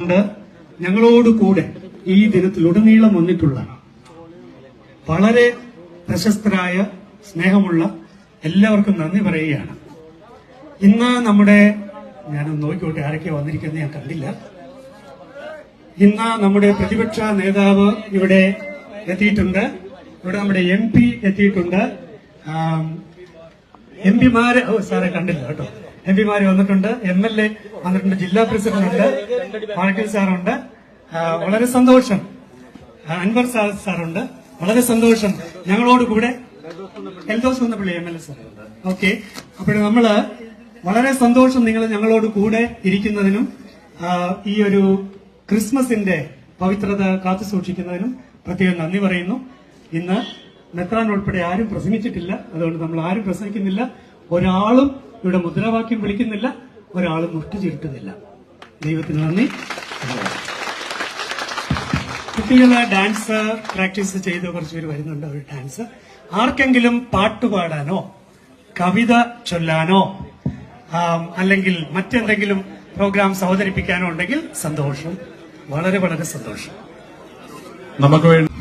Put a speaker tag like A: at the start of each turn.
A: കൊണ്ട് ഞങ്ങളോട് കൂടെ ഈ ദിനത്തിലുടനീളം വന്നിട്ടുള്ള വളരെ പ്രശസ്തരായ സ്നേഹമുള്ള എല്ലാവർക്കും നന്ദി പറയുകയാണ്. ഇന്ന് നമ്മുടെ ഞാനൊന്ന് നോക്കിക്കോട്ടെ ആരൊക്കെ വന്നിരിക്കുന്നത് ഞാൻ കണ്ടില്ല. ഇന്ന് നമ്മുടെ പ്രതിപക്ഷ നേതാവ് ഇവിടെ എത്തിയിട്ടുണ്ട്. ഇവിടെ നമ്മുടെ എം പി എത്തിയിട്ടുണ്ട്. എം പിമാരെ സാറെ കണ്ടില്ല കേട്ടോ. എം പിമാര് വന്നിട്ടുണ്ട് എം എൽ എ വന്നിട്ടുണ്ട് ജില്ലാ പ്രസിഡന്റ് ഉണ്ട് പാർട്ടി സാറുണ്ട്. വളരെ സന്തോഷം. അൻവർ സാർ സാറുണ്ട്. വളരെ സന്തോഷം ഞങ്ങളോട് കൂടെ. Eldhose വന്നപ്പള്ളി M L A sir. Okay. അപ്പോൾ നമ്മൾ വളരെ സന്തോഷം നിങ്ങൾ ഞങ്ങളോട് കൂടെ ഇരിക്കുന്നതിനും ഈ ഒരു ക്രിസ്മസിന്റെ പവിത്രത കാത്തു സൂക്ഷിക്കുന്നതിനും പ്രത്യേകം നന്ദി പറയുന്നു. ഇന്ന് മെത്രാൻ ഉൾപ്പെടെ ആരും പ്രസംഗിച്ചിട്ടില്ല. അതുകൊണ്ട് നമ്മൾ ആരും പ്രസംഗിക്കുന്നില്ല. ഒരാളും ഇവിടെ മുദ്രാവാക്യം വിളിക്കുന്നില്ല ഒരാളും മുട്ടു ചുരുട്ടുന്നില്ല. ദൈവത്തിന് നന്ദി. കുട്ടികൾ ഡാൻസ് പ്രാക്ടീസ് ചെയ്ത് കുറച്ച് പേര് വരുന്നുണ്ട് ഒരു ഡാൻസ് ആർക്കെങ്കിലും പാട്ട് പാടാനോ കവിത ചൊല്ലാനോ അല്ലെങ്കിൽ മറ്റെന്തെങ്കിലും പ്രോഗ്രാം അവതരിപ്പിക്കാനോ ഉണ്ടെങ്കിൽ സന്തോഷം. വളരെ വളരെ സന്തോഷം.
B: നമുക്ക് വേണ്ടി